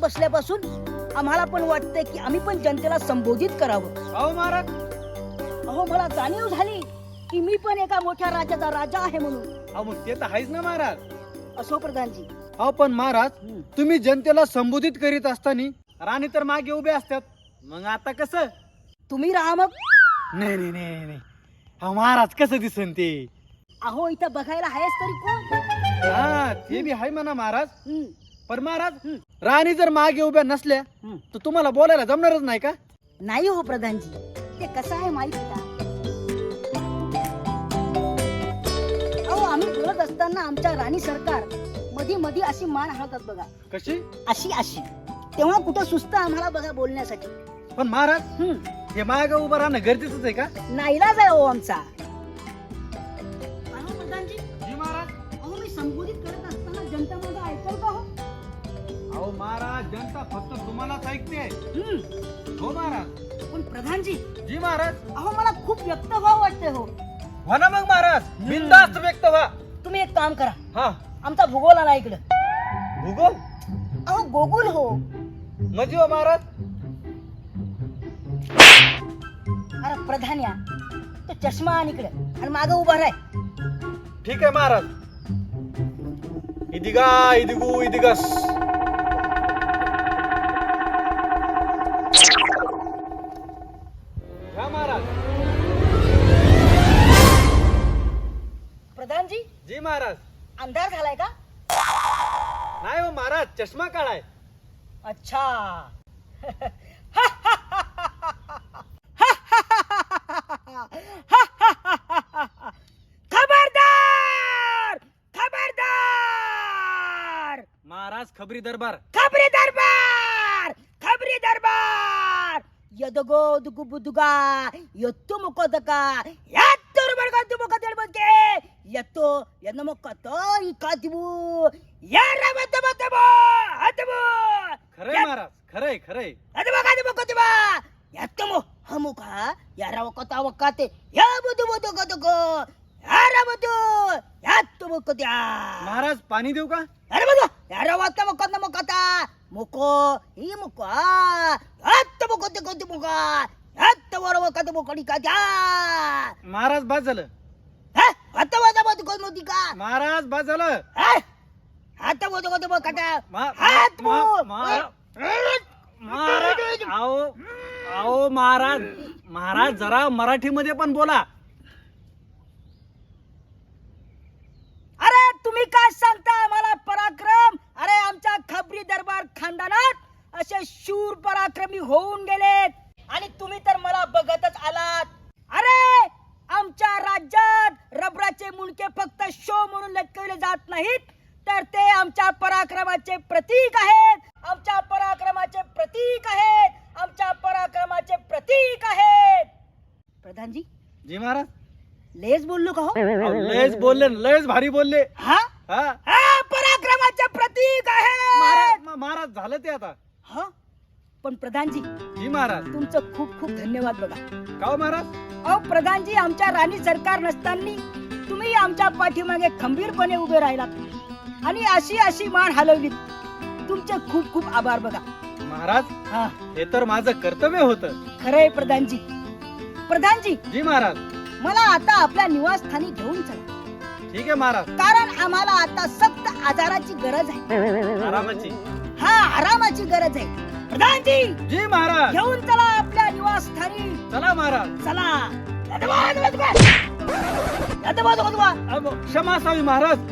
बसल्यापासून आम्हाला पण वाटतंय की आम्ही पण जनतेला संबोधित करावं. अहो महाराज. अहो मला जाणीव झाली की मी पण एका मोठ्या राज्याचा राजा आहे म्हणून. अहो मग ते तर आहेच ना महाराज. असो प्रधानजी. अहो पण महाराज. तुम्ही जनतेला संबोधित करीत असताना राणी तर मागे उभे असतात. मग आता कसं? तुम्ही राहा मग. नाही नाही नाही नाही. महाराज कसं दिसन ते? अहो इथं बघायला आहेस तरी कोण? हा ते बी आहे म्हणा महाराज. हम्म, पण महाराज राणी जर मागे उभ्या नसल्या. तर तुम्हाला बोलायला जमणारच नाही का? नाही हो प्रधानजी. ते कसं आहे माहिती का? अहो आम्ही बोलत असताना आमच्या राणी सरकारमध्ये मध्ये अशी मान हलतात बघा. कशी? अशी अशी. तेव्हा कुठं सुस्त आम्हाला बघा बोलण्यासाठी. पण महाराज हम्म, हे मागे उभं राहणं गरजेचंच आहे का? नाईलाज आहे हो आमचा. जनता फक्त तुम्हालाच ऐकते. हम्म, हो महाराज. पण प्रधानजी. जी महाराज. अहो मला खूप व्यक्त व्हावं वाटतंय हो. ना मग महाराज. बिंदास्त व्यक्त व्हा. तुम्ही एक काम करा. हा. आमचा भूगोल आला इकडं. भूगोल? अहो गोकुल हो. म्हणजे हो महाराज? अरे प्रधान या. तो चष्मा आण इकडे. आणि माग उभा राय ठीक आहे महाराज. इदिगा इदिगू इदिगस. जी महाराज. अंधार झालाय का? नाही हो महाराज चष्मा काढाय. अच्छा. खबरदार! खबरदार! महाराज खबरी दरबार. खबरी दरबार! खबरी दरबार! यदगो दुगु बुदुगा यो तुमको दका या का तुमको दलबके ಎನ್ನ ಮುಕ್ಕತ್ತೋ ಈ ಕಾದಿವು ಯಾರ ಮತ್ತೆ ಮತ್ತೆ ಹತ್ತಬು खरंय महाराज खरंय खरंय ಅದು ಮಗಾದ ಮುಕ್ಕತ್ತಿವ ಎತ್ತಮು ಹಮುಕ ಯಾರ ಒಕ್ಕತ್ತ ಒಕ್ಕತ್ತೆ ಯಾಬುದು ಬುದು ಗದುಗು ಯಾರ ಬುದು ಎತ್ತು ಮುಕ್ಕತ್ಯಾ महाराज पाणी देऊ का ಯಾರ ಬುದು ಯಾರ ಒತ್ತ ಮುಕ್ಕತ್ತ ಮುಕ್ಕತ್ತ ಮುಕ್ಕೋ ಈ ಮುಕ್ಕ ಎತ್ತ ಮುಕ್ಕತ್ತೆ ಕೊದ್ದು ಮುಕ್ಕ ಎತ್ತ ವರ ಒಕ್ಕತ್ತ ಮುಕ್ಕಡಿ ಕಾದ್ಯಾ महाराज बाद झालं ಹತ್ತ बोलत नव्हती का महाराज बस झालं. हा? हात बोलतो बोलतो बघ काका मा- हात मा- बोल. महाराज आओ आओ महाराज. महाराज जरा मराठी मराठीमध्ये पण बोला. अरे तुम्ही काय सांगता आम्हाला पराक्रम. अरे आमच्या खबरी दरबार खानदानात असे शूर पराक्रमी होऊन गेले. नाहीत तर ते आमच्या पराक्रमाचे प्रतीक आहेत. आमच्या पराक्रमाचे प्रतीक आहेत. आमच्या पराक्रमाचे प्रतीक आहेत. प्रधानजी जी महाराज. लेस बोललो का हो? लयच बोलले. लयच भारी बोलले. हा? हा? हा पराक्रमाचे प्रतीक आहे महाराज म- महाराज झालं ते आता. हा? पण प्रधानजी जी महाराज. तुमचं खूप खूप धन्यवाद बघा. का हो महाराज? अहो प्रधानजी आमच्या राणी सरकार नसताना आमच्या पाठीमागे खंबीरपणे उभे राहिलात. आणि अशी अशी मान हलवली तुमचे खूप खूप आभार बघा. महाराज हा. हे तर माझं कर्तव्य होतं. खरंय प्रधानजी. प्रधानजी जी महाराज. मला आता आपल्या निवासस्थानी घेऊन चला. ठीक आहे महाराज. कारण आम्हाला आता सक्त आजाराची गरज आहे. आरामाची. हा आरामाची गरज आहे. प्रधानजी! जी महाराज. घेऊन चला आपल्या निवासस्थानी. चला महाराज. चला. यादवा, ಯಾತೆ ಬಾದು ಮಹಾರಾಜ್